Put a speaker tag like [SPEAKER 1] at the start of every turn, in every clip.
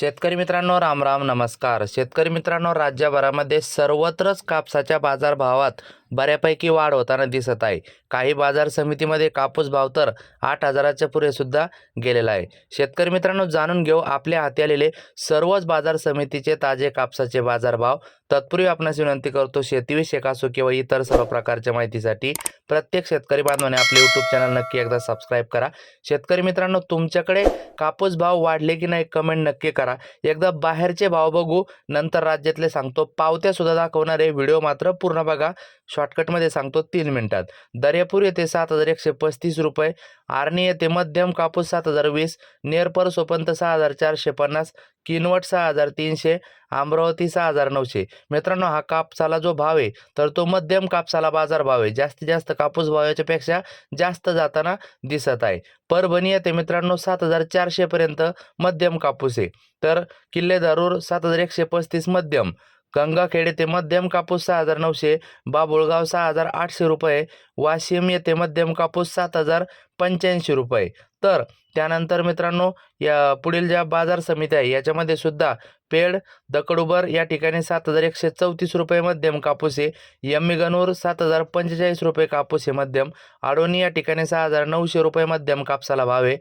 [SPEAKER 1] शेतकरी मित्रांनो राम राम नमस्कार. शेतकरी मित्रांनो राज्यभरामध्ये सर्वत्रच कापसाच्या बाजारभावात बऱ्यापैकी वाढ होताना दिसत आहे. काही बाजार समितीमध्ये कापूस भाव तर आठ हजाराच्या पुढे सुद्धा गेलेला आहे. शेतकरी मित्रांनो जाणून घेऊ आपल्या हाती आलेले सर्वच बाजार समितीचे ताजे कापसाचे बाजारभाव. तत्पूर्वी आपणास विनंती करतो शेतीविषयक असो किंवा इतर सर्व प्रकारच्या माहितीसाठी प्रत्येक शेतकरी बांधवाने आपले यूट्यूब चॅनल नक्की एकदा सबस्क्राईब करा. शेतकरी मित्रांनो तुमच्याकडे कापूस भाव वाढले की नाही कमेंट नक्की करा. एकदा बाहेरचे भाव बघू नंतर राज्यातले सांगतो. पावत्या सुद्धा दाखवणारे व्हिडिओ मात्र पूर्ण बघा. शॉर्टकटमध्ये सांगतो तीन मिनिटात. दर्यापूर येथे सात हजार एकशे पस्तीस रुपये आर्णी येथे मध्यम कापूस सात हजार वीस नेरपर सोपंत सहा हजार चारशे पन्नास किनवट सहा हजार तीनशे अमरावती सहा हजार नऊशे. मित्रांनो हा कापसाला जो भाव आहे तर तो मध्यम कापसाला बाजार भाव आहे. जास्तीत जास्त कापूस भाव याच्यापेक्षा जास्त जाताना दिसत आहे. परभणी येथे मित्रांनो सात हजार चारशेपर्यंत मध्यम कापूस आहे. तर किल्ले दारूर सात हजार एकशे पस्तीस मध्यम. गंगाखेड येथे मध्यम कापूस सहा हजार नऊशे बाबुळगाव सहा हजार आठशे रुपये वाशिम येथे मध्यम कापूस सात हजार पंच्याऐंशी रुपये. तर त्यानंतर मित्रांनो या पुढील ज्या बाजार समित्या आहे याच्यामध्ये सुद्धा पेड दकडुबर या ठिकाणी सात हजार एकशे चौतीस रुपये मध्यम कापूस आहे. यम्मी सात हजार पंचेचाळीस रुपये कापूस आहे मध्यम. आडोनी या ठिकाणी सहा हजार नऊशे रुपये मध्यम कापसाला भाव आहे.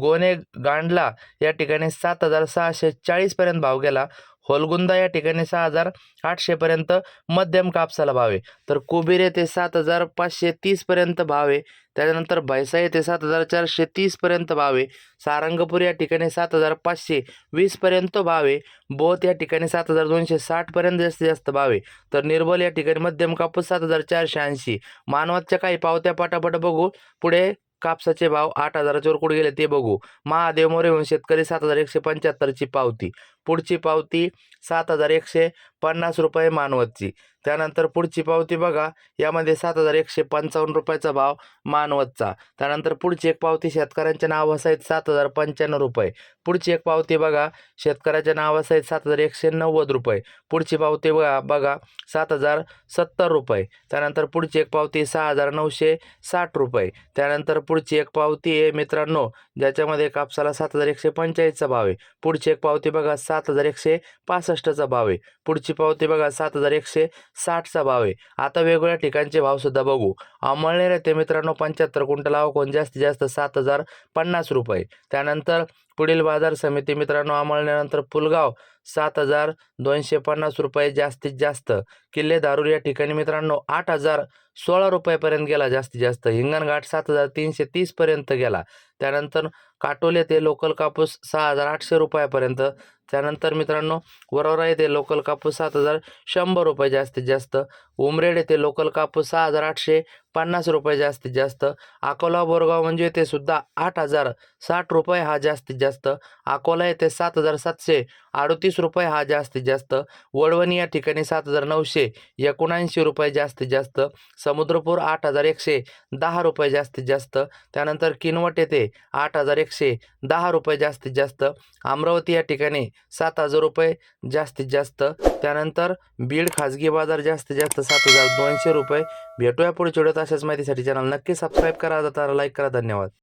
[SPEAKER 1] गोने गांडला या ठिकाणी सात हजार सहाशे चाळीसपर्यंत भाव गेला. होलगुंदा या ठिकाणी सहा हजार आठशेपर्यंत मध्यम कापसाला भाव आहे. तर कुबेर येथे सात हजार पाचशे तीसपर्यंत भाव आहे. त्याच्यानंतर भैसा येथे सात हजार चारशे तीसपर्यंत भाव आहे. सारंगपूर या ठिकाणी सात हजार पाचशे वीसपर्यंत भाव आहे. बोत या ठिकाणी सात हजार दोनशे साठपर्यंत जास्तीत जास्त भाव आहे. तर निर्बल या ठिकाणी मध्यम कापूस सात हजार चारशे ऐंशी. मानवाच्या काही पावत्या पटापट बघू. पुढे कापसाचे भाव आठ हजाराच्या वर कुठे गेले ते बघू. महादेव मोरे शेतकरी सात हजार एकशे पंच्याहत्तरची पावती. पुढची पावती सात हजार एकशे पन्नास रुपये मानवतची. त्यानंतर पुढची पावती बघा यामध्ये सात हजार एकशे पंचावन्न रुपयाचा भाव मानवतचा. त्यानंतर पुढची एक पावती शेतकऱ्यांच्या नावासहित सात हजार पंच्याण्णव रुपये. पुढची एक पावती बघा शेतकऱ्याच्या नावासहित सात हजार एकशे नव्वद रुपये. पुढची पावती बघा बघा सात हजार सत्तर रुपये. त्यानंतर पुढची एक पावती सहा हजार नऊशे साठ रुपये. त्यानंतर पुढची एक पावती आहे मित्रांनो ज्याच्यामध्ये कापसाला सात हजार एकशे पंचेचाळीसचा भाव आहे. पुढची एक पावती बघा सात सात हजार एकशे पासष्टचा भाव आहे. पुढची पावती बघा सात हजार एकशे साठचा भाव आहे. आता वेगवेगळ्या ठिकाणचे भावसुद्धा बघू. अमळनेर येथे मित्रांनो पंच्याहत्तर क्विंटल कोण जास्तीत जास्त सात हजार पन्नास रुपये त्यानंतर पुढील बाजार समिती मित्रांनो अमळनेरनंतर पुलगाव सात हजार दोनशे पन्नास रुपये जास्तीत जास्त. किल्ले दारूर या ठिकाणी मित्रांनो आठ हजार सोळा रुपयापर्यंत गेला जास्तीत जास्त. हिंगणघाट सात हजार तीनशे तीसपर्यंत गेला. त्यानंतर काटोल येथे लोकल कापूस सहा हजार आठशे रुपयापर्यंत. त्यानंतर मित्रांनो वरोरा येथे लोकल कापूस सात हजार शंभर रुपये जास्तीत जास्त. उमरेड येथे लोकल कापूस सहा हजार आठशे पन्नास रुपये जास्तीत जास्त. अकोला बोरगाव म्हणजे येथे सुद्धा आठ हजार. साठ रुपये हा जास्तीत जास्त. अकोला येथे सात हजार सातशे. अडतीस रुपये हा जास्तीत जास्त. वडवणी या ठिकाणी सात हजार नऊशे. एकोणऐंशी रुपये जास्तीत जास्त. समुद्रपूर आठ हजार एकशे. दहा रुपये जास्तीत जास्त. त्यानंतर किनवट येथे आठ हजार एकशे. दहा रुपये जास्तीत जास्त. अमरावती या ठिकाणी सात हजार रुपये जास्तीत जास्त. त्यानंतर बीड खाजगी बाजार जास्तीत जास्त सात हजार दोनशे रुपये. भेटूया पुढे चिडत अशाच माहितीसाठी. चॅनल नक्की सबस्क्राईब करा तारा लाईक करा. धन्यवाद.